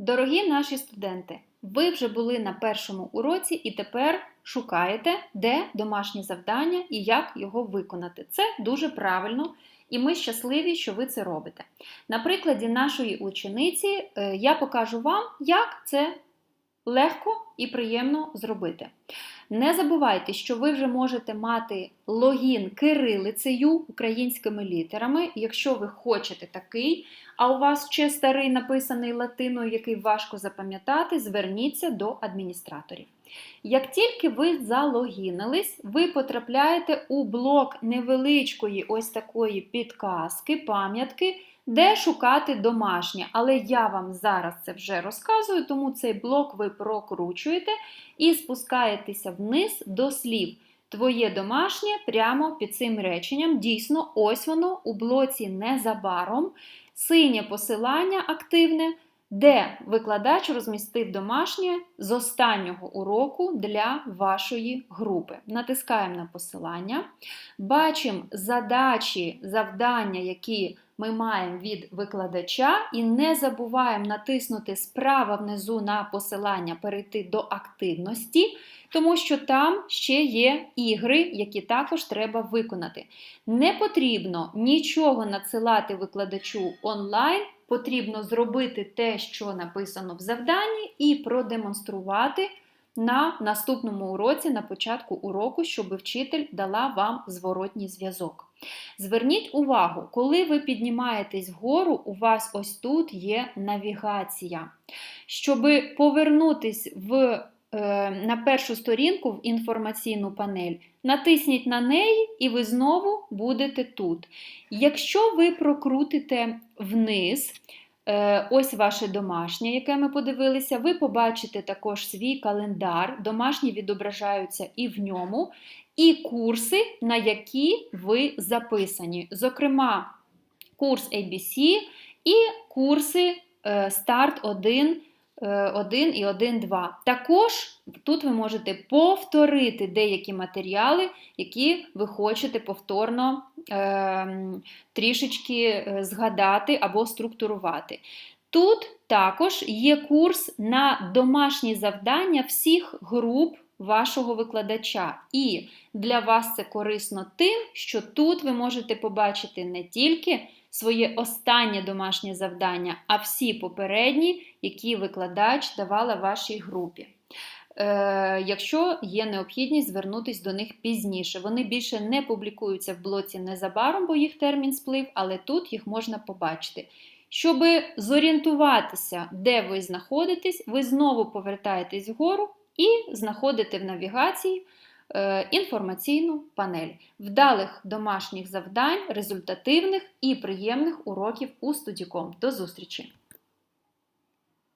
Дорогі наші студенти, ви вже були на першому уроці і тепер шукаєте, де домашнє завдання і як його виконати. Це дуже правильно, і ми щасливі, що ви це робите. На прикладі нашої учениці е, я покажу вам, як це легко і приємно зробити. Не забувайте, що ви вже можете мати логін кирилицею українськими літерами, якщо ви хочете такий, а у вас ще старий написаний латиною, який важко запам'ятати, зверніться до адміністраторів. Як тільки ви залогінились, ви потрапляєте у блок невеличкої ось такої підказки, пам'ятки, де шукати домашнє. Але я вам зараз це вже розказую, тому цей блок ви прокручуєте і спускаєтеся вниз до слів. Твоє домашнє прямо під цим реченням. Дійсно, ось воно у блоці незабаром. Синє посилання активне, де викладач розмістив домашнє з останнього уроку для вашої групи. Натискаємо на посилання, бачимо задачі, завдання, які ми маємо від викладача, і не забуваємо натиснути справа внизу на посилання, перейти до активності, тому що там ще є ігри, які також треба виконати. Не потрібно нічого надсилати викладачу онлайн. Потрібно зробити те, що написано в завданні, і продемонструвати на наступному уроці, на початку уроку, щоб вчитель дала вам зворотній зв'язок. Зверніть увагу, коли ви піднімаєтесь вгору, у вас ось тут є навігація. Щоб повернутись в, на першу сторінку в інформаційну панель, натисніть на неї, і ви знову будете тут. Якщо ви прокрутите вниз, е, ось ваше домашнє, яке ми подивилися, ви побачите також свій календар, домашні відображаються і в ньому, і курси, на які ви записані. Зокрема, курс ABC і курси е, Старт 1. 1 і 1.2. Також тут ви можете повторити деякі матеріали, які ви хочете повторно е, трішечки е, згадати або структурувати. Тут також є курс на домашні завдання всіх груп вашого викладача. І для вас це корисно тим, що тут ви можете побачити не тільки своє останнє домашнє завдання, а всі попередні, які викладач давала вашій групі. Е, Якщо є необхідність звернутися до них пізніше. Вони більше не публікуються в блоці незабаром, бо їх термін сплив, але тут їх можна побачити. Щоб зорієнтуватися, де ви знаходитесь, ви знову повертаєтесь вгору і знаходити в навігації е, інформаційну панель вдалих домашніх завдань, результативних і приємних уроків у студіком. До зустрічі!